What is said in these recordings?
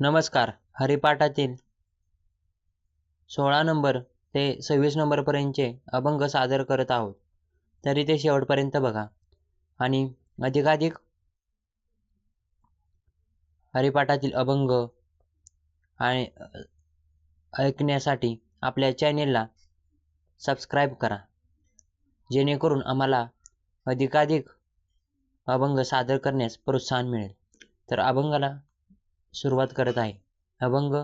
नमस्कार हरिपाठातील सोळा नंबर ते सव्वीस नंबरपर्यंतचे अभंग सादर करत आहोत. तरी ते शेवटपर्यंत बघा. आणि अधिकाधिक हरिपाठातील अभंग आणि ऐकण्यासाठी आपल्या चॅनेलला सबस्क्राईब करा. जेणेकरून आम्हाला अधिकाधिक अभंग सादर करण्यास प्रोत्साहन मिळेल. तर अभंगाला सुरुवात करत आहे. अभंग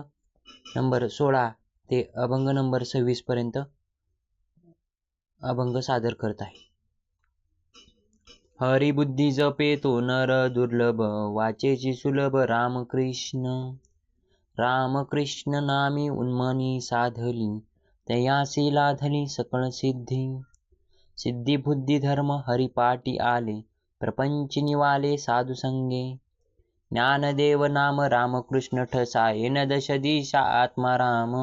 नंबर सोळा ते अभंग नंबर सव्वीसपर्यंत अभंग सादर करत आहे. हरिबुद्धी जपे तो नर दुर्लभ वाचेची सुलभ रामकृष्ण. रामकृष्ण नामी उन्मनी साधली तयासी लाधली सकळ सिद्धी. सिद्धी बुद्धी धर्म हरिपाटी आले प्रपंच निवाले साधुसंगे. ज्ञानदेव नाम रामकृष्ण ठसायन दश दिशा आत्माराम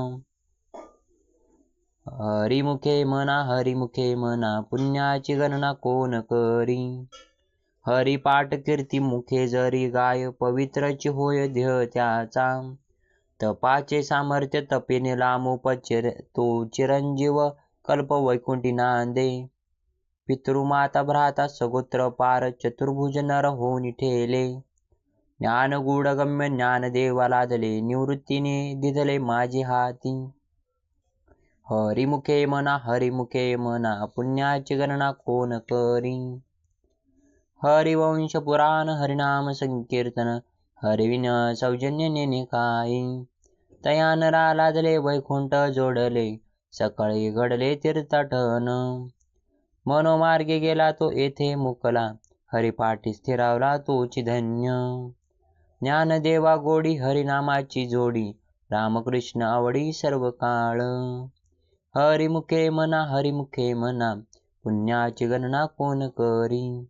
हरिमुखे मना हरिमुखे मना पुण्याची गणना कोण करी? हरिपाठ कीर्ती मुखे जरी गाय पवित्रची होय देह त्याचा. तपाचे सामर्थ्य तपेने लामोपचिर तो चिरंजीव कल्प वैकुंठी नांदे. पितृमाता भ्राता सगोत्र पार चतुर्भुज नर होऊन ठेले. ज्ञान गम्य लादले निवृत्तीने दिदले माझे हाती. हरिमुखे मना हरिमुखे मना पुण्याची गणना कोण करी? हरिवंश पुराण हरिनाम संकीर्तन हरिविन सौजन्य नेने काही. तयानरा लादले वैकुंठ जोडले सकाळी घडले तीर्थटन. मनोमार्गे गेला तो येथे मुकला हरिपाठी स्थिरावला तोची धन्य. ज्ञानदेवा गोडी हरिनामाची जोडी. रामकृष्ण आवडी सर्व काळ. हरिमुखे मना हरिमुखे मना पुण्याची गणना कोण करी?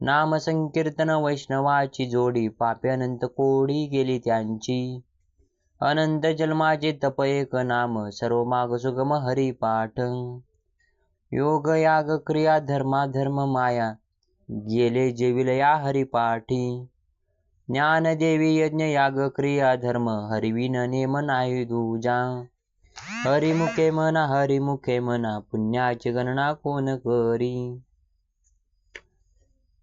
नाम संकीर्तन वैष्णवाची जोडी पापे अनंत कोडी गेली त्यांची. अनंत जन्माचे तप एक नाम सर्व माग सुगम हरिपाठ. योग याग क्रिया धर्मा धर्म माया गेले जेविलया हरिपाठी. ज्ञानदेवी यज्ञ याग क्रिया धर्म हरिविन नेम नाही दुजा. हरिमुखे म्हणा हरिमुखे म्हणा पुण्याची गणना कोण करी?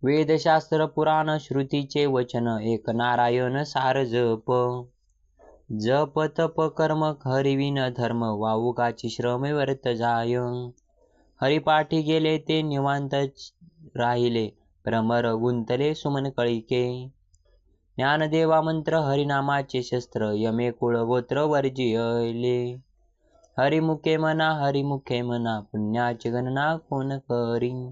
वेदशास्त्र पुराण श्रुतीचे वचन एक नारायण सार जप. जप तप कर्म हरिविन धर्म वाऊकाची श्रम वर्त जाय. हरिपाठी गेले ते निवांत राहिले भ्रमर गुंतले सुमन कळिके. ज्ञानदेवा मंत्र हरिनामाचे शस्त्र यमे कुळ गोत्र वर्जियले. हरिमुखे म्हणा हरिमुखे म्हणा पुण्याची गणना कोण करी?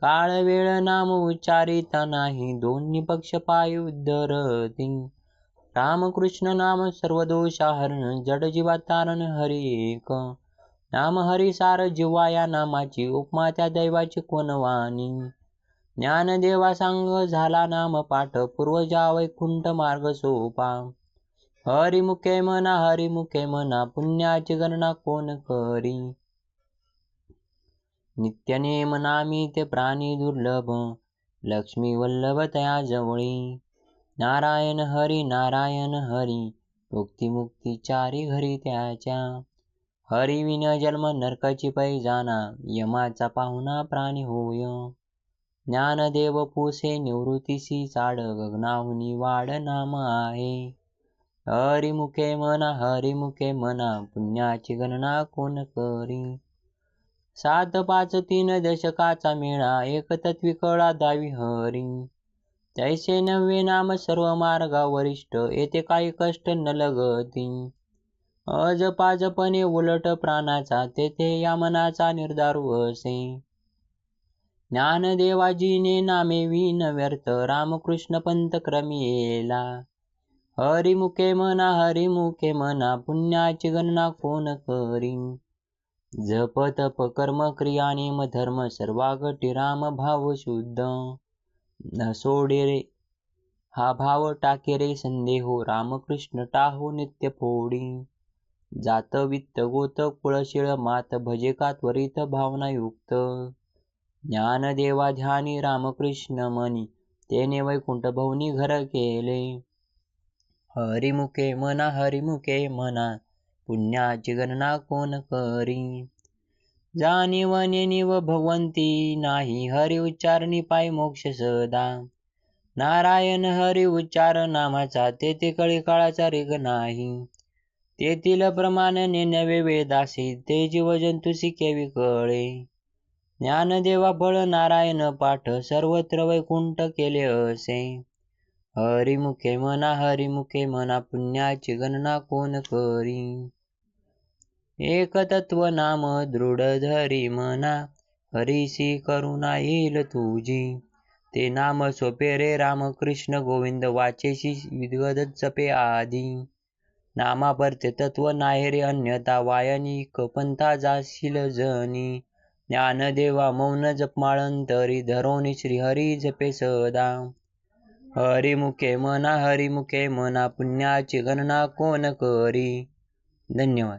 काळ वेळ नाम उच्चारिता नाही दोन्ही पक्ष पाय उद्धरती. रामकृष्ण नाम सर्व दोषाहरण जड जीवा तारण हरी एक. नाम हरी सार जीवा या नामाची उपमा त्या दैवाची कोणवाणी ज्ञानदेवा सांग झाला नाम पाठ पूर्वजा वैकुंठ मार्ग सोपा. हरिमुखे म्हणा हरिमुखे म्हणा पुण्याची गणना कोण करी? नित्यनेम नामी ते प्राणी दुर्लभ लक्ष्मी वल्लभ तया जवळी. नारायण हरी नारायण हरी मुक्ती मुक्ती चारी घरी त्याच्या. हरिविन जन्म नरकाची पै जाना यमाचा पाहुणा प्राणी होय. ज्ञानदेव पुसे निवृत्तीसी चाड गगनाहुनी वाढ नाम आहे हरिमुखे म्हणा हरिमुखे म्हणा पुण्याची गणना कोण करी? सात पाच तीन दशकाचा मेळा एक तत्वी कळा दावी हरी. तैसे नव्हे नाम सर्व मार्गा वरिष्ठ येथे काही कष्ट न लगती. अजपाजपणे उलट प्राणाचा तेथे या मनाचा निर्धारू असे ज्ञानदेवाजीने नामे विन व्यर्थ रामकृष्ण पंत क्रमी येला. हरिमुखे म्हणा हरिमुखे म्हणा पुण्याची गणना कोण करी जप तप कर्म क्रिया नेम धर्म सर्वागटी राम भाव शुद्ध. न सोडे रे हा भाव टाके रे संदेहो रामकृष्ण टाहो नित्य फोडी. जात वित्त गोत कुळशिळ मात भजे का त्वरित भावनायुक्त ज्ञानदेवा ध्यानी रामकृष्ण मनी तेने वैकुंठ भवनी घर केले. हरिमुखे म्हणा हरिमुखे म्हणा पुण्याची गणना कोण करी? जाणीव नेणीव भगवंती नाही हरी उच्चारणी पाय मोक्ष सदा. नारायण हरी उच्चार नामाचा तेथे कळी काळाचा रिग नाही. तेथील प्रमाण नेण्यावे वेदासी ते जीव जंतुसी केवी कळे. ज्ञानदेवा फळ नारायण पाठ सर्वत्र वैकुंठ केले असे. हरिमुखे म्हणा हरिमुखे म्हणा पुण्याची गणना कोण करी? एक तत्व नाम दृढ धरी म्हणा हरीसी करुणा येईल तुझी. ते नाम सोपे रे राम कृष्ण गोविंद वाचेशी विद्वद जपे आधी. नामा परते तत्व नाही रे अन्यथा वायनी पंथा जाशील जनी. ज्ञानदेवा मौन जपमाळंतरी धरोनी श्रीहरी जपे सदा. हरिमुखे म्हणा हरिमुखे मना पुण्याची गणना कोण करी? धन्यवाद.